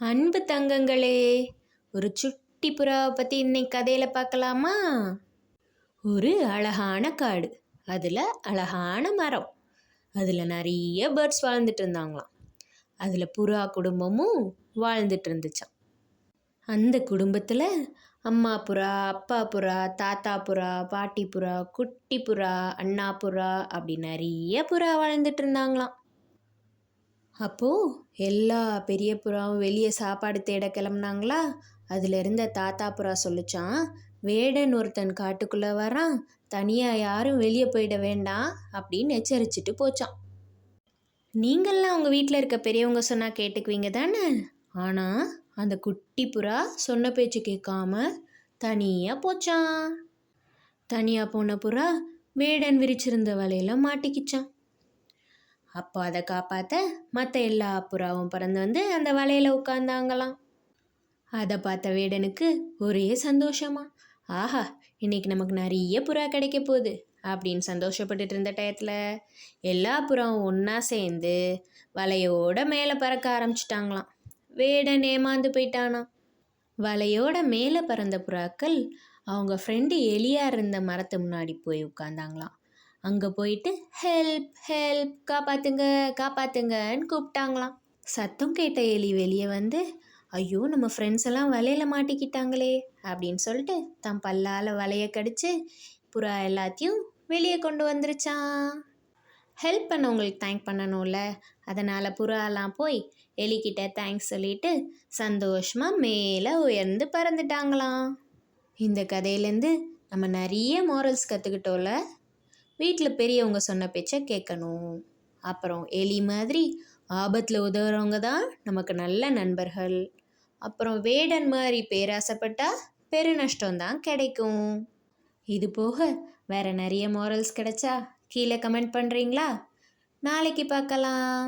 அன்பு தங்கங்களே ஒரு சுட்டி புறாவை பற்றி இன்னைக்கு கதையில் பார்க்கலாமா? ஒரு அழகான காடு அதில் அழகான மரம். அதில் நிறைய பேர்ட்ஸ் வாழ்ந்துட்டு இருந்தாங்களாம். அதில் புறா குடும்பமும் வாழ்ந்துட்டு இருந்துச்சான் அந்த குடும்பத்தில் அம்மா புறா அப்பா புறா தாத்தா புறா பாட்டி புறா குட்டி புறா அண்ணா புறா அப்படி நிறைய புறா வாழ்ந்துட்டு இருந்தாங்களாம். அப்போது எல்லா பெரிய புறாவும் வெளியே சாப்பாடு தேட கிளம்புனாங்களா? அதில் இருந்த தாத்தா புறா சொல்லிச்சான் வேடன் ஒருத்தன் காட்டுக்குள்ளே வரான் தனியாக யாரும் வெளியே போயிட வேண்டாம் அப்படின்னு எச்சரிச்சிட்டு போச்சான் நீங்கள்லாம் உங்கள் வீட்டில் இருக்க பெரியவங்க சொன்னால் கேட்டுக்குவீங்க தானே? ஆனால் அந்த குட்டி புறா சொன்ன பேச்சு கேட்காம தனியாக போச்சான் தனியாக போன புறா வேடன் விரிச்சிருந்த வலையில மாட்டிக்கிச்சான் அப்போ அதை காப்பாற்ற மற்ற எல்லா புறாவும் பறந்து வந்து அந்த வலையில் உட்காந்தாங்களாம் அதை பார்த்த வேடனுக்கு ஒரே சந்தோஷமா ஆஹா இன்னைக்கு நமக்கு நிறைய புறா கிடைக்க போகுது அப்படின்னு சந்தோஷப்பட்டுட்டு இருந்த டயத்தில் எல்லா புறாவும் ஒன்றா சேர்ந்து வலையோட மேலே பறக்க ஆரம்பிச்சிட்டாங்களாம். வேடன் ஏமாந்து போயிட்டானாம் வலையோட மேலே பறந்த புறாக்கள் அவங்க ஃப்ரெண்டு எலியாக இருந்த மரத்து முன்னாடி போய் உட்காந்தாங்களாம் அங்கே போயிட்டு ஹெல்ப் ஹெல்ப் காப்பாத்துங்க காப்பாத்துங்கன்னு கூப்பிட்டாங்களாம். சத்தம் கேட்ட எலி வெளியே வந்து ஐயோ நம்ம ஃப்ரெண்ட்ஸ் எல்லாம் வலையில் மாட்டிக்கிட்டாங்களே அப்படின்னு சொல்லிட்டு தன் பல்லால் வலையை கடிச்சு புறா எல்லாத்தையும் வெளியே கொண்டு வந்துருச்சான் ஹெல்ப் பண்ணவங்களுக்கு தேங்க் பண்ணணும்ல. அதனால் புறாலாம் போய் எலிக்கிட்ட தேங்க்ஸ் சொல்லிட்டு சந்தோஷமாக மேலே உயர்ந்து பறந்துட்டாங்களாம். இந்த கதையிலேருந்து நம்ம நிறைய மாரல்ஸ் கற்றுக்கிட்டோம்ல வீட்டில் பெரியவங்க சொன்ன பேச்சை கேட்கணும் அப்புறம் எலி மாதிரி ஆபத்தில் உதவுறவங்க தான் நமக்கு நல்ல நண்பர்கள். அப்புறம் வேடன் மாதிரி பேராசைப்பட்டால் பெருநஷ்டம் தான் கிடைக்கும். இது போக வேற நிறைய மாரல்ஸ் கிடைச்சா கீழே கமெண்ட் பண்ணுறீங்களா நாளைக்கு பார்க்கலாம்.